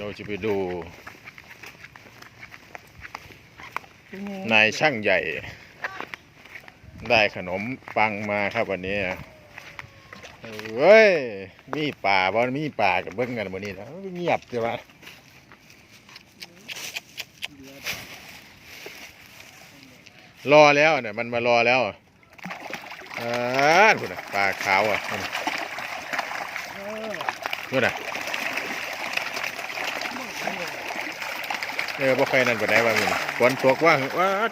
เราจะไปดู นายช่างใหญ่ ได้ขนมปังมาครับวันนี้เฮ้ย มีป่าบ่มีป่ากับเบิ้งกันวันนี้นะเงียบใช่ไหมรอแล้วเนี่ยมันมารอแล้วอะอ่าคุณน่ะปลาขาวอะนู่นน่ะ เออพวกใครนั่นไปไหนวะมึงฝนตกว่างว้าด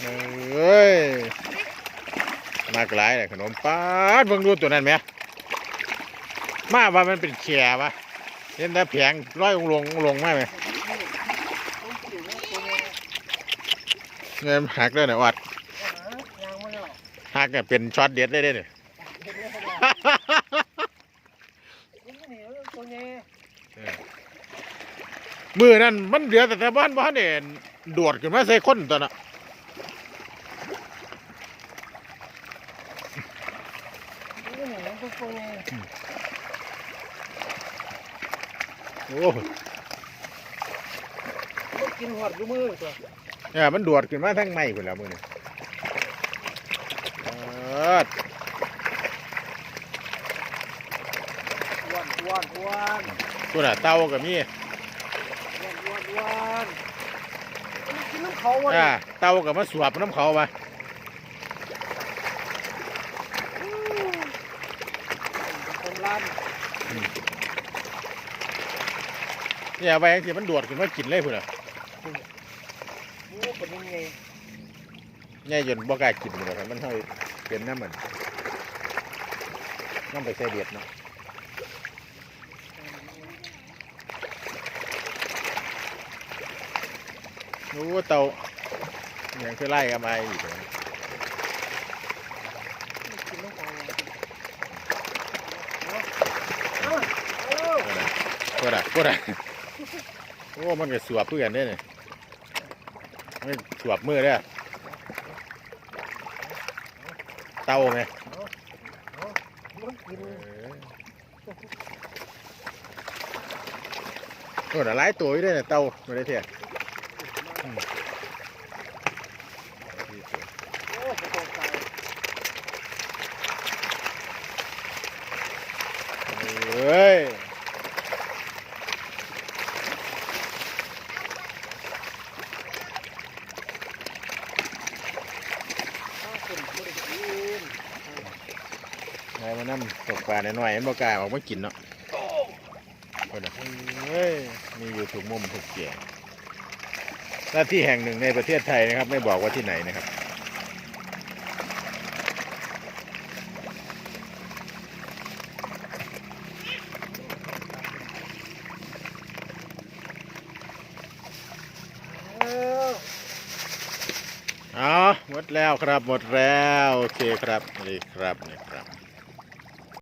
เอ้ยมากหลายเลยขนมป้าดเบิ่งดูตัวนั้นไหมมาว่ามันเป็นแข่ปะเห็นแต่แผงร้อยองค์ลงองค์ลงมากไหมเงินหักเลยนะวัด หักเนี่ยเป็นช็อตเด็ดได้เลยเนี่ยมือนั่นมันเหลือแต่แต่บ้านบ้านเด่นโดดขึ้นมาใส่คนตอนน่ะโอ้กินหอดอยู่มือตัวเนี่ยมันโดดขึ้นมาทั้งไม้คนแล้วมือนี่เอิ้ด อ้วนอ้วนอ้วน ตัวน่ะเต่ากับมีอ้วนอ้วนอ้วนมันกินน้ำเขาวะอ่าเนี่ยเต่ากับมาสวบน้ำเขามาเป็นร้านเนี่ยไปที่มันโดดขึ้นมากินเลยพุ่นอะโอ้เป็นยังไงเนี่ยจนบ่กล้ากินเลยครับมันเท่าเป็นน้ำมันน้ำไปใส่เด็ดเนาะ โอ้ว่าเต่ายังคือไล่กันมาอีกเหรอกินน้ำเขาวะเอ้าเอ้าพูดอะพูดอะโอ้มันก็สวบเพื่อนเนี่ยไมันสวบมือเด้อเต่าไหมกินโอ้หลายตัวอยู่ด้อเนี่ยเต่าไม่ได้เท่ย เอ้ยข้าวเป็นายมานั่ตกปลาหน่อยๆบ่กล้าออกมากินเนาะเอ้ย มีอยู่ทุกมุมทุกแก่ หน้าที่แห่งหนึ่งในประเทศไทยนะครับ ไม่บอกว่าที่ไหนนะครับ เอาอ๋อหมดแล้วครับหมดแล้ว โอเคครับนี่ครับนี่ครับ